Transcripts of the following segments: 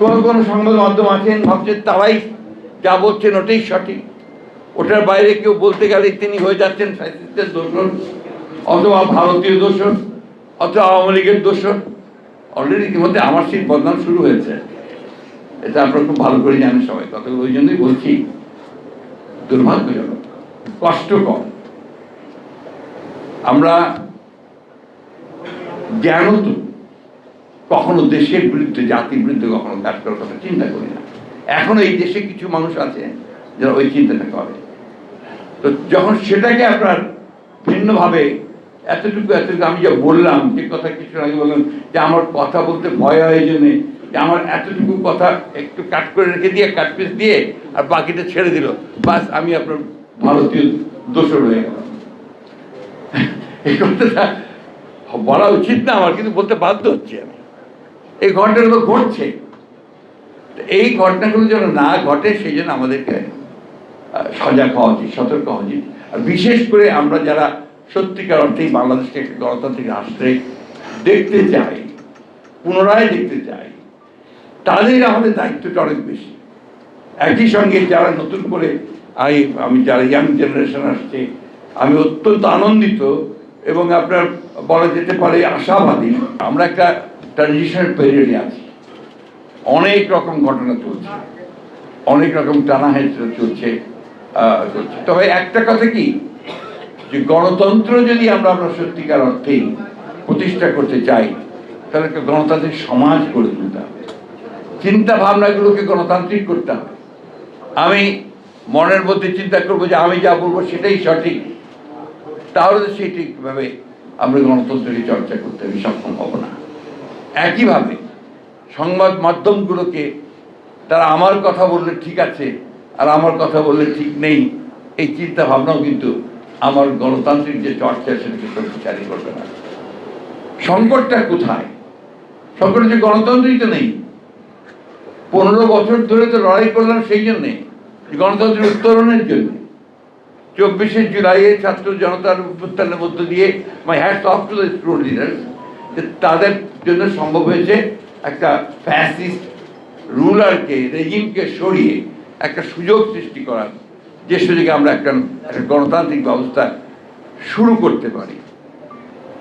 কোনো কোনো সংবাদ মাধ্যম আছেন, ভাবছেন তারাই যা বলছেন ওটাই সঠিক। ওটার বাইরে কেউ বলতে গেলে তিনি হয়ে যাচ্ছেন ফ্যাসিস্টের দোষণ অথবা ভারতীয় দোষণ অথবা আওয়ামী লীগের দোষণ অলরেডি ইতিমধ্যে আমার সেই বদনাম শুরু হয়েছে। এটা আপনারা খুব ভালো করে জানেন সবাই, কথাগুলো ওই জন্যই বলছি। দুর্ভাগ্যজনক, কষ্টকর। আমরা জ্ঞানত কখনো দেশের বিরুদ্ধে, জাতির বিরুদ্ধে কখনো কাজ করার কথা চিন্তা করি না। এখনও এই দেশে কিছু মানুষ আছে যারা ওই চিন্তাটা করে। তো যখন সেটাকে আপনার ভিন্নভাবে এতটুকু এতটুকু আমি যা বললাম, যে কথা কিছু আগে বললাম, যে আমার কথা বলতে ভয় হয় জন্যে, যে আমার এতটুকু কথা একটু কাট করে রেখে দিয়ে, কাট পিস দিয়ে, আর বাকিটা ছেড়ে দিল। বাস আমি আপনার ভারতীয় দোষর হয়ে গেলাম। এই কথাটা বলা উচিত না আমার, কিন্তু বলতে বাধ্য হচ্ছে আমি। এই ঘটনাগুলো ঘটছে। এই ঘটনাগুলো যেন না ঘটে, সেই জন্য আমাদেরকে সজাগ হওয়া উচিত, সতর্ক হওয়া উচিত। আর বিশেষ করে আমরা যারা সত্যিকার অর্থেই বাংলাদেশকে একটা গণতান্ত্রিক রাষ্ট্রে দেখতে চাই, পুনরায় দেখতে চাই, তাদের আমাদের দায়িত্বটা অনেক বেশি। একই সঙ্গে যারা নতুন করে, আমি যারা ইয়াং জেনারেশন আসছে, আমি অত্যন্ত আনন্দিত এবং আপনার বলা যেতে পারে আশাবাদী। আমরা একটা ট্রানজিশন পিরিয়ডে আছি। অনেক রকম ঘটনা চলছে। অনেক রকম টানা হেঁচড়া চলছে। তবে একটা কথা কি? যে গণতন্ত্র যদি আমরা আমরা সত্যিকার অর্থে প্রতিষ্ঠা করতে চাই, তাহলে একটা গণতান্ত্রিক সমাজ গড়ে তুলতে হবে। চিন্তা ভাবনাগুলোকে গণতান্ত্রিক করতে হবে। আমি মনের মধ্যে চিন্তা করব যে আমি যা বলব সেটাই সঠিক। তাহলে সেই ঠিকভাবে আমরা গণতন্ত্রের চর্চা করতে আমি সক্ষম হব না। একইভাবে সংবাদ মাধ্যমগুলোকে তারা আমার কথা বললে ঠিক আছে, আর আমার কথা বললে ঠিক নেই, এই চিন্তা ভাবনাও কিন্তু আমার গণতান্ত্রিক যে চর্চা সেটাকে শক্তিশালী করবে না। সংকটটা কোথায়? সংকট যে গণতন্ত্রই তো নেই। পনেরো বছর ধরে তো লড়াই করলাম সেই জন্যে। গণতন্ত্রের উত্তরণের জন্য। চব্বিশে জুলাইয়ে ছাত্র জনতার অভ্যুত্থানের মধ্য দিয়ে my hats off to the student যে তাদের জন্য সম্ভব হয়েছে একটা ফ্যাসিস্ট রুলারকে রেজিমকে সরিয়ে একটা সুযোগ সৃষ্টি করার। যে সুযোগে আমরা একটা একটা গণতান্ত্রিক ব্যবস্থা শুরু করতে পারি।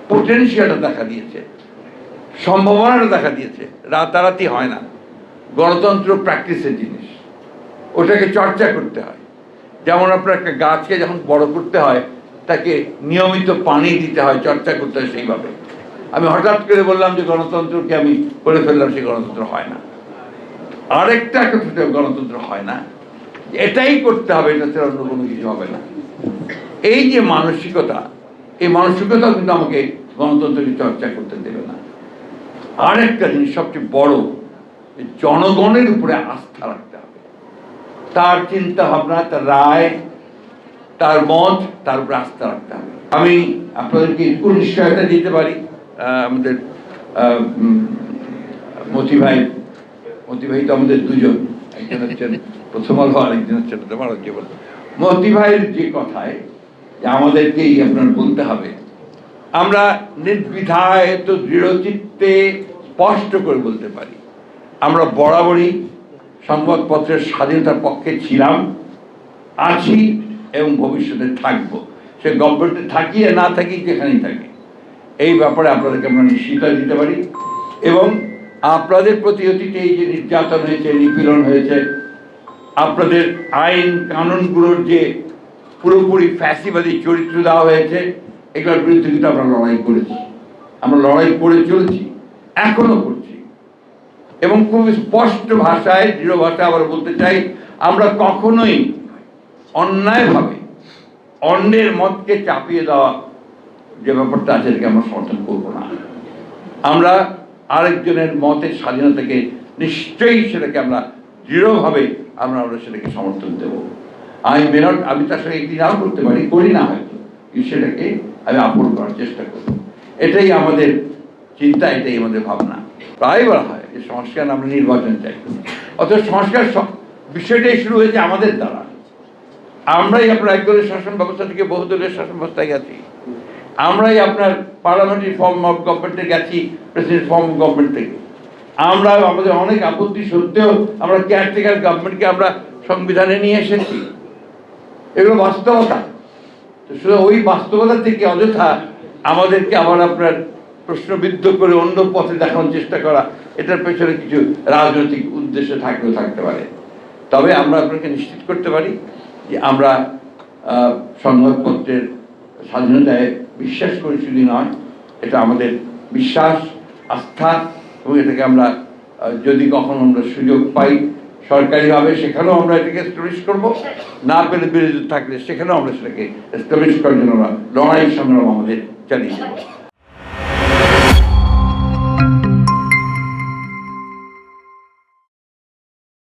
পোটেনশিয়ালটা দেখা দিয়েছে। সম্ভাবনাটা দেখা দিয়েছে। রাতারাতি হয় না। গণতন্ত্র প্র্যাকটিসের জিনিস। ওটাকে চর্চা করতে হয়। যেমন আপনার একটা গাছকে যখন বড় করতে হয়, তাকে নিয়মিত পানি দিতে হয়, চর্চা করতে হয় সেইভাবে। আমি হঠাৎ করে বললাম যে গণতন্ত্রকে আমি করে ফেললাম সেই গণতন্ত্র হয় না। আরেকটা কথা গণতন্ত্র হয় না এটাই করতে হবে, এটা ছাড়া অন্য কোনো কিছু হবে না। এই যে মানসিকতা, এই মানসিকতা কিন্তু আমাকে গণতন্ত্রকে চর্চা করতে দেবে না। আরেকটা জিনিস সবচেয়ে বড় জনগণের উপরে আস্থা রাখতে তার চিন্তা ভাবনা, তার রায়, তার মত, তার আস্থা রাখতে হবে। আমি আপনাদেরকে একটু নিশ্চয়তা দিতে পারি। আমাদের মতি ভাই মতি ভাই তো আমাদের দুজন। একজন হচ্ছেন প্রথম আলো আর একজন হচ্ছেন তোমার জীবন মতি ভাইয়ের যে কথায় যে আমাদেরকেই আপনার বলতে হবে, আমরা নির্বিধায় তো দৃঢ়চিত্তে স্পষ্ট করে বলতে পারি। আমরা বরাবরই সংবাদপত্রের স্বাধীনতার পক্ষে ছিলাম, আছি এবং ভবিষ্যতে থাকব। সে গভর্নমেন্টে থাকি আর না থাকি যেখানেই থাকি। এই ব্যাপারে আপনাদেরকে আমরা নিশ্চিত দিতে পারি। এবং আপনাদের প্রতি অতীতে এই যে নির্যাতন হয়েছে, নিপীড়ন হয়েছে, আপনাদের আইন কানুনগুলোর যে পুরোপুরি ফ্যাসিবাদী চরিত্র দেওয়া হয়েছে, এগুলোর বিরুদ্ধে কিন্তু আমরা লড়াই করেছি। আমরা লড়াই করে চলেছি, এখনও করছি। এবং খুব স্পষ্ট ভাষায়, দৃঢ় ভাষায় আবার বলতে চাই, আমরা কখনোই অন্যায়ভাবে অন্যের মতকে চাপিয়ে দেওয়া যে ব্যাপারটা আছে এটাকে আমরা সমর্থন করব না। আমরা আরেকজনের মতের স্বাধীনতাকে নিশ্চয়ই সেটাকে আমরা দৃঢ়ভাবে আমরা আমরা সেটাকে সমর্থন দেব। আমি মেনট আমি তার সঙ্গে একদিন নাও করতে পারি, করি না হয়তো সেটাকে আমি আপন করার চেষ্টা করব। এটাই আমাদের চিন্তা, এটাই আমাদের ভাবনা। প্রায় বলা হয় যে সংস্কার আমরা নির্বাচন চাই অথচ সংস্কার বিষয়টাই শুরু হয়েছে আমাদের দ্বারা। আমরাই আপনার একদলের শাসন ব্যবস্থা থেকে বহুদলের শাসন ব্যবস্থায় গেছি। আমরাই আপনার পার্লামেন্টারি ফর্ম অফ গভর্নমেন্টে গেছি প্রেসিডেন্ট ফর্ম অফ গভর্নমেন্ট থেকে। আমরা আমাদের অনেক আপত্তি সত্ত্বেও আমরা কেয়ারটেকার গভর্নমেন্টকে আমরা সংবিধানে নিয়ে এসেছি। এগুলো বাস্তবতা। শুধু ওই বাস্তবতা থেকে অযথা আমাদেরকে আবার আপনার প্রশ্নবিদ্ধ করে অন্য পথে দেখানোর চেষ্টা করা, এটার পেছনে কিছু রাজনৈতিক উদ্দেশ্য থাকলেও থাকতে পারে। তবে আমরা আপনাকে নিশ্চিত করতে পারি যে আমরা সংবাদপত্রের স্বাধীনতায় বিশ্বাস করি শুধু নয়, এটা আমাদের বিশ্বাস, আস্থা, এবং এটাকে আমরা যদি কখনো আমরা সুযোগ পাই সরকারিভাবে, সেখানেও আমরা এটাকে এস্টাবলিশ করব। না পেলে বিরোধী থাকলে সেখানেও আমরা সেটাকে এস্টাবলিশ করার জন্য লড়াই সংগ্রাম আমাদের চালিয়ে যাব।